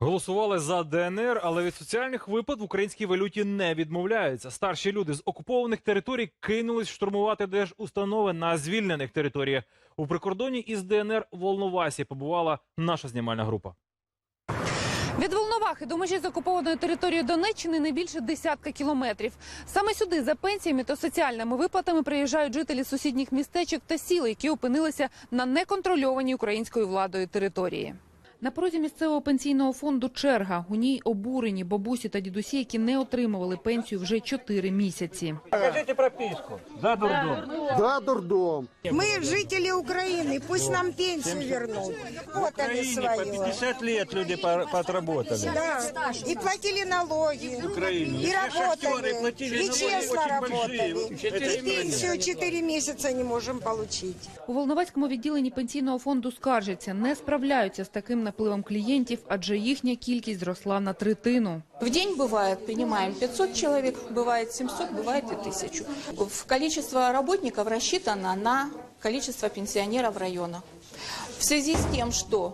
Голосували за ДНР, але від соціальних виплат в українській валюті не відмовляються. Старші люди з окупованих територій кинулись штурмувати держустанови на звільнених територіях. У прикордонні із ДНР в Волновасі побувала наша знімальна група. Від Волновахи до межі з окупованою територією Донеччини не більше десятка кілометрів. Саме сюди за пенсіями та соціальними виплатами приїжджають жителі сусідніх містечок та сіл, які опинилися на неконтрольованій українською владою території. На порозі місцевого пенсійного фонду черга. У ній обурені бабусі та дідусі, які не отримували пенсію вже чотири місяці. Покажите прописку. За дурдом. Да, дурдом. Мы жители Украины, пусть нам пенсию вернут. Вот В они Украине по свое. 50 лет люди по- отработали. Да, и платили налоги, Украине. и Все шахтеры работали, платили и налоги честно очень работали. большие. И пенсию 4 месяца не можем получить. У Волноваському відділенні пенсійного фонду скаржаться, не справляються з таким напливом клієнтів, адже їхня кількість зросла на третину. В день бывает, принимаем 500 человек, бывает 700, бывает и 1000. В количество работников рассчитано на количество пенсионеров района. В связи с тем, что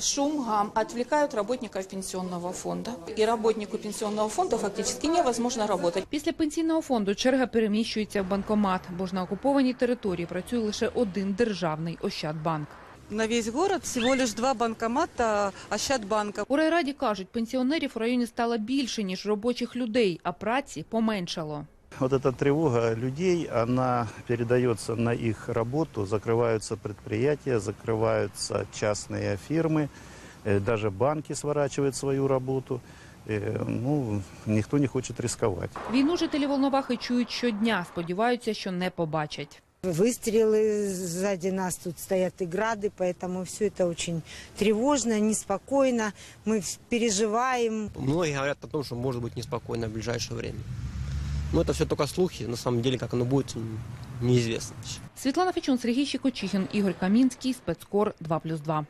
шум, гам отвлекают работников пенсионного фонда. И работнику пенсионного фонда фактически невозможно работать. Після пенсійного фонду черга переміщується в банкомат, бо ж на окупованій території працює лише один державний Ощадбанк. На весь город всего лишь два банкомата Ощадбанка. У райраді кажуть, пенсіонерів у районі стало більше, ніж робочих людей, а праці поменшало. Вот эта тревога людей, она передается на их работу, закрываются предприятия, закрываются частные фирмы, э, даже банки сворачивают свою работу. Э, Ну, никто не хочет рисковать. Війну жителі Волновахи чують щодня, сподіваються, що не побачать. Выстрелы сзади нас тут стоят и грады, поэтому все это очень тревожно, неспокойно. Мы вс- переживаем. Многие говорят о том, что может быть неспокойно в ближайшее время. Но это все только слухи. На самом деле, как оно будет, м, неизвестно. Світлана Фечун, Сергій Щекочихін, Ігор Камінський, спецкор 2+,2.